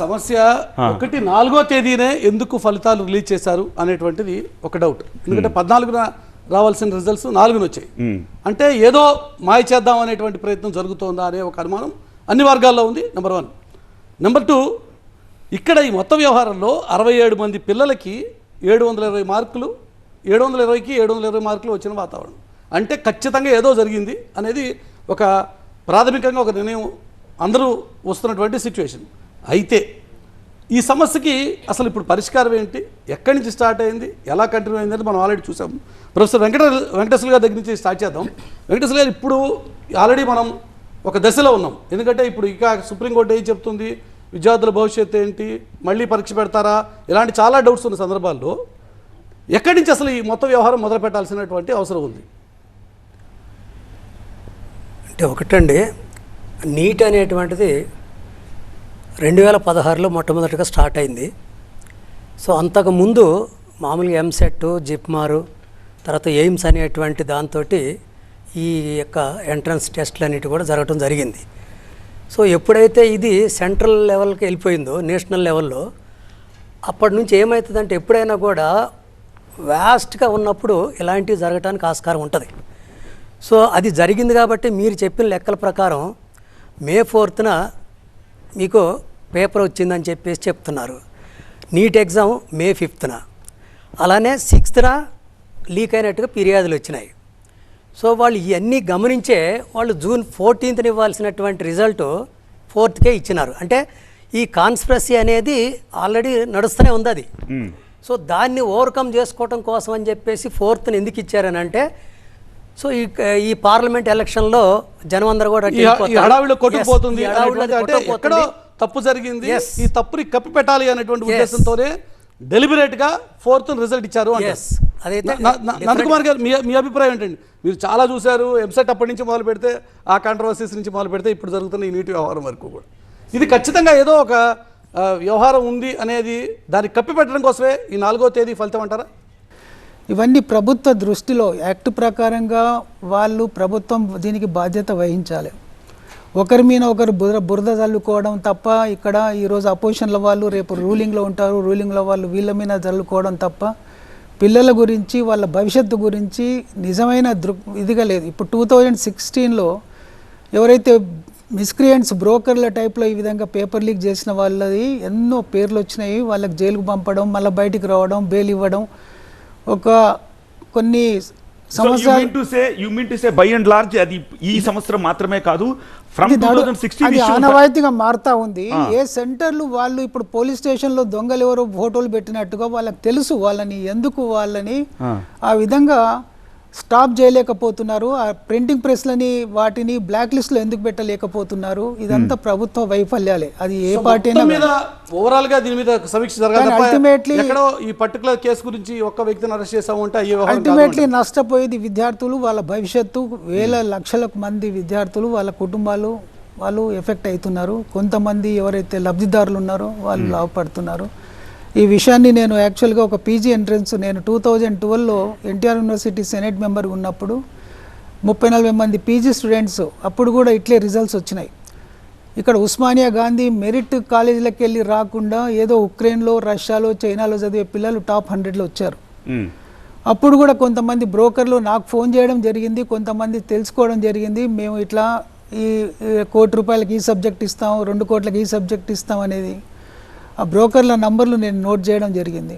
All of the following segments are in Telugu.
సమస్య ఒకటి నాలుగో తేదీనే ఎందుకు ఫలితాలు రిలీజ్ చేశారు అనేటువంటిది ఒక డౌట్. ఎందుకంటే పద్నాలుగున రావాల్సిన రిజల్ట్స్ నాలుగున వచ్చాయి అంటే ఏదో మాయ చేద్దాం అనేటువంటి ప్రయత్నం జరుగుతోందా అనే ఒక అనుమానం అన్ని వర్గాల్లో ఉంది నెంబర్ వన్ నెంబర్ టూ ఇక్కడ ఈ మొత్తం వ్యవహారంలో అరవై ఏడు మంది పిల్లలకి ఏడు వందల ఇరవై మార్కులు ఏడు వందల ఇరవైకి ఏడు వందల ఇరవై మార్కులు వచ్చిన వాతావరణం. అంటే ఖచ్చితంగా ఏదో జరిగింది అనేది ఒక ప్రాథమికంగా ఒక నిర్ణయం అందరూ వస్తున్నటువంటి సిచ్యువేషన్ అయితే ఈ సమస్యకి అసలు ఇప్పుడు పరిష్కారం ఏంటి? ఎక్కడి నుంచి స్టార్ట్ అయింది? ఎలా కంటిన్యూ అని మనం ఆల్రెడీ చూసాం. ప్రొఫెసర్ వెంకట వెంకటేశ్వర గారి దగ్గర నుంచి స్టార్ట్ చేద్దాం. వెంకటేశ్వర గారు ఇప్పుడు ఆల్రెడీ మనం ఒక దశలో ఉన్నాం. ఎందుకంటే ఇప్పుడు ఇక సుప్రీంకోర్టు ఏం చెప్తుంది? విద్యార్థుల భవిష్యత్తు ఏంటి? మళ్ళీ పరీక్ష పెడతారా? ఇలాంటి చాలా డౌట్స్ ఉన్న సందర్భాల్లో ఎక్కడి నుంచి అసలు ఈ మొత్తం వ్యవహారం మొదలు పెట్టాల్సినటువంటి అవసరం ఉంది? అంటే ఒకటండి నీట్ అనేటువంటిది రెండు వేల పదహారులో మొట్టమొదటిగా స్టార్ట్ అయింది. సో అంతకు ముందు మామూలుగా ఎంసెట్ జిప్మారు తర్వాత ఎయిమ్స్ అనేటువంటి దాంతో ఈ యొక్క ఎంట్రన్స్ టెస్ట్లు అనేవి కూడా జరగటం జరిగింది. సో ఎప్పుడైతే ఇది సెంట్రల్ లెవెల్కి వెళ్ళిపోయిందో నేషనల్ లెవెల్లో అప్పటి నుంచి ఏమవుతుందంటే ఎప్పుడైనా కూడా వ్యాస్ట్గా ఉన్నప్పుడు ఇలాంటివి జరగటానికి ఆస్కారం ఉంటుంది. సో అది జరిగింది కాబట్టి మీరు చెప్పిన లెక్కల ప్రకారం మే ఫోర్త్న మీకు పేపర్ వచ్చిందని చెప్పేసి చెప్తున్నారు. నీట్ ఎగ్జామ్ మే ఫిఫ్త్న. అలానే సిక్స్త్న లీక్ అయినట్టుగా ఫిర్యాదులు వచ్చినాయి. సో వాళ్ళు ఇవన్నీ గమనించే వాళ్ళు జూన్ ఫోర్టీన్త్ని ఇవ్వాల్సినటువంటి రిజల్ట్ ఫోర్త్కే ఇచ్చినారు. అంటే ఈ కాన్స్పిరసీ అనేది ఆల్రెడీ నడుస్తూనే ఉంది అది. సో దాన్ని ఓవర్కమ్ చేసుకోవటం కోసం అని చెప్పేసి ఫోర్త్ని ఎందుకు ఇచ్చారని అంటే సో ఈ ఈ పార్లమెంట్ ఎలక్షన్లో జనం అందరూ కూడా తప్పు జరిగింది. ఈ తప్పుని కప్పి పెట్టాలి అనేటువంటి. ఉద్దేశంతోనే డెలిబరేట్గా ఫోర్త్ రిజల్ట్ ఇచ్చారు నందకుమార్ గారు మీ మీ అభిప్రాయం ఏంటండి? మీరు చాలా చూశారు ఎంసెట్ అప్పటి నుంచి మొదలు పెడితే ఆ కాంట్రవర్సీస్ నుంచి మొదలు పెడితే ఇప్పుడు జరుగుతున్న ఈ నీటి వ్యవహారం వరకు కూడా. ఇది ఖచ్చితంగా ఏదో ఒక వ్యవహారం ఉంది అనేది దాన్ని కప్పి పెట్టడం కోసమే ఈ నాలుగో తేదీ ఫలితం అంటారా? ఇవన్నీ ప్రభుత్వ దృష్టిలో యాక్ట్ ప్రకారంగా వాళ్ళు ప్రభుత్వం దీనికి బాధ్యత వహించాలి. ఒకరి మీద ఒకరు బురద బురద చల్లుకోవడం తప్ప ఇక్కడ ఈరోజు అపోజిషన్ల వాళ్ళు రేపు రూలింగ్లో ఉంటారు రూలింగ్లో వాళ్ళు వీళ్ళ మీద చల్లుకోవడం తప్ప పిల్లల గురించి వాళ్ళ భవిష్యత్తు గురించి నిజమైన దృక్ ఇదిగా లేదు. ఇప్పుడు టూ థౌజండ్ సిక్స్టీన్లో ఎవరైతే మిస్క్రియంట్స్ బ్రోకర్ల టైప్లో ఈ విధంగా పేపర్ లీక్ చేసిన వాళ్ళది ఎన్నో పేర్లు వచ్చినాయి. వాళ్ళకి జైలుకు పంపడం మళ్ళీ బయటికి రావడం బెయిల్ ఇవ్వడం. ఒక కొన్ని సంవత్సరాలు to say you mean to say by and large అది ఈ సంవత్సరం మాత్రమే కాదు ఫ్రమ్ అది ఆనవాయితీగా మారుతా ఉంది. ఏ సెంటర్లు వాళ్ళు ఇప్పుడు పోలీస్ స్టేషన్లో దొంగలు ఎవరో ఫోటోలు పెట్టినట్టుగా వాళ్ళకి తెలుసు వాళ్ళని ఎందుకు వాళ్ళని ఆ విధంగా స్టాప్ చేయలేకపోతున్నారు. ఆ ప్రింటింగ్ ప్రెస్లని వాటిని బ్లాక్ లిస్ట్లో ఎందుకు పెట్టలేకపోతున్నారు? ఇదంతా ప్రభుత్వ వైఫల్యాలే. అది ఏ పార్టీ మీద ఓవరాల్గా దీని మీద సమీక్ష ఎక్కడో ఈ పర్టికులర్ కేసు గురించి ఒక్క వ్యక్తిని అరెస్ట్ చేసాము అంటే అల్టిమేట్లీ నష్టపోయేది విద్యార్థులు వాళ్ళ భవిష్యత్తు. వేల లక్షల మంది విద్యార్థులు వాళ్ళ కుటుంబాలు వాళ్ళు ఎఫెక్ట్ అవుతున్నారు. కొంతమంది ఎవరైతే లబ్ధిదారులు ఉన్నారో వాళ్ళు లాభపడుతున్నారు. ఈ విషయాన్ని నేను యాక్చువల్గా ఒక పీజీ ఎంట్రన్స్ నేను టూ థౌజండ్ ట్వెల్వ్లో ఎన్టీఆర్ యూనివర్సిటీ సెనెట్ మెంబర్ ఉన్నప్పుడు ముప్పై నలభై మంది పీజీ స్టూడెంట్స్ అప్పుడు కూడా ఇట్లే రిజల్ట్స్ వచ్చినాయి. ఇక్కడ ఉస్మానియా గాంధీ మెరిట్ కాలేజీలకు వెళ్ళి రాకుండా ఏదో ఉక్రెయిన్లో రష్యాలో చైనాలో చదివే పిల్లలు టాప్ హండ్రెడ్లో వచ్చారు. అప్పుడు కూడా కొంతమంది బ్రోకర్లు నాకు ఫోన్ చేయడం జరిగింది కొంతమంది తెలుసుకోవడం జరిగింది. మేము ఇట్లా ఈ ఈ కోటి రూపాయలకి ఈ సబ్జెక్ట్ ఇస్తాం రెండు కోట్లకి ఈ సబ్జెక్ట్ ఇస్తాం అనేది ఆ బ్రోకర్ల నంబర్లు నేను నోట్ చేయడం జరిగింది.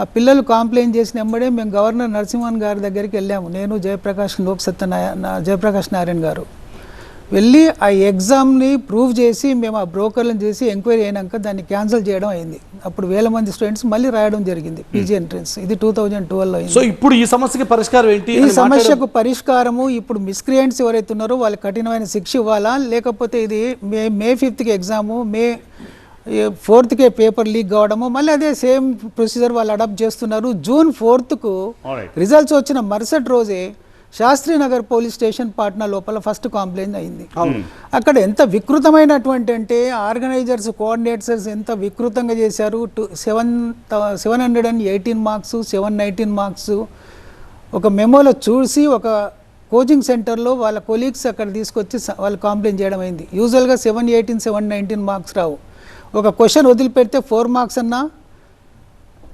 ఆ పిల్లలు కాంప్లైంట్ చేసిన వెంబడే మేము గవర్నర్ నరసింహన్ గారి దగ్గరికి వెళ్ళాము. నేను జయప్రకాష్ లోక్ సత్యనారాయణ జయప్రకాష్ నారాయణ గారు. వెళ్ళి ఆ ఎగ్జామ్ని ప్రూవ్ చేసి మేము ఆ బ్రోకర్లను చేసి ఎంక్వైరీ అయినాక దాన్ని క్యాన్సిల్ చేయడం అయింది. అప్పుడు వేల మంది స్టూడెంట్స్ మళ్ళీ రాయడం జరిగింది పీజీ ఎంట్రన్స్. ఇది టూ థౌజండ్ ట్వెల్వ్లో సో ఇప్పుడు ఈ సమస్యకి పరిష్కారం ఏంటి ఈ సమస్యకు పరిష్కారము ఇప్పుడు మిస్క్రియంట్స్ ఎవరైతే ఉన్నారో వాళ్ళకి కఠినమైన శిక్ష ఇవ్వాలా? లేకపోతే ఇది మే మే ఫిఫ్త్కి ఎగ్జాము మే ఫోర్త్కే పేపర్ లీక్ కావడము మళ్ళీ అదే సేమ్ ప్రొసీజర్ వాళ్ళు అడాప్ట్ చేస్తున్నారు. జూన్ ఫోర్త్కు. రిజల్ట్స్ వచ్చిన మరుసటి రోజే శాస్త్రీనగర్ పోలీస్ స్టేషన్ పాట్నా లోపల ఫస్ట్ కంప్లైంట్ అయింది. అక్కడ ఎంత వికృతమైనటువంటి అంటే ఆర్గనైజర్స్ కోఆర్డినేటర్స్ ఎంత వికృతంగా చేశారు. Two seven seven hundred and eighteen marks seven nineteen marks. ఒక మెమోలో చూసి ఒక కోచింగ్ సెంటర్లో వాళ్ళ కొలీగ్స్ అక్కడ తీసుకొచ్చి వాళ్ళు కాంప్లైంట్ చేయడం అయింది. యూజువల్గా seven eighteen seven nineteen marks రావు. ఒక క్వశ్చన్ వదిలిపెడితే ఫోర్ మార్క్స్ అన్నా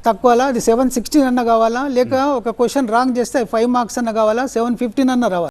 తక్కువలా? అది సెవెన్ సిక్స్టీన్ అన్న కావాలా? లేక ఒక క్వశ్చన్ రాంగ్ చేస్తే ఫైవ్ మార్క్స్ అన్న కావాలా? సెవెన్ ఫిఫ్టీన్ అన్న రావాలి?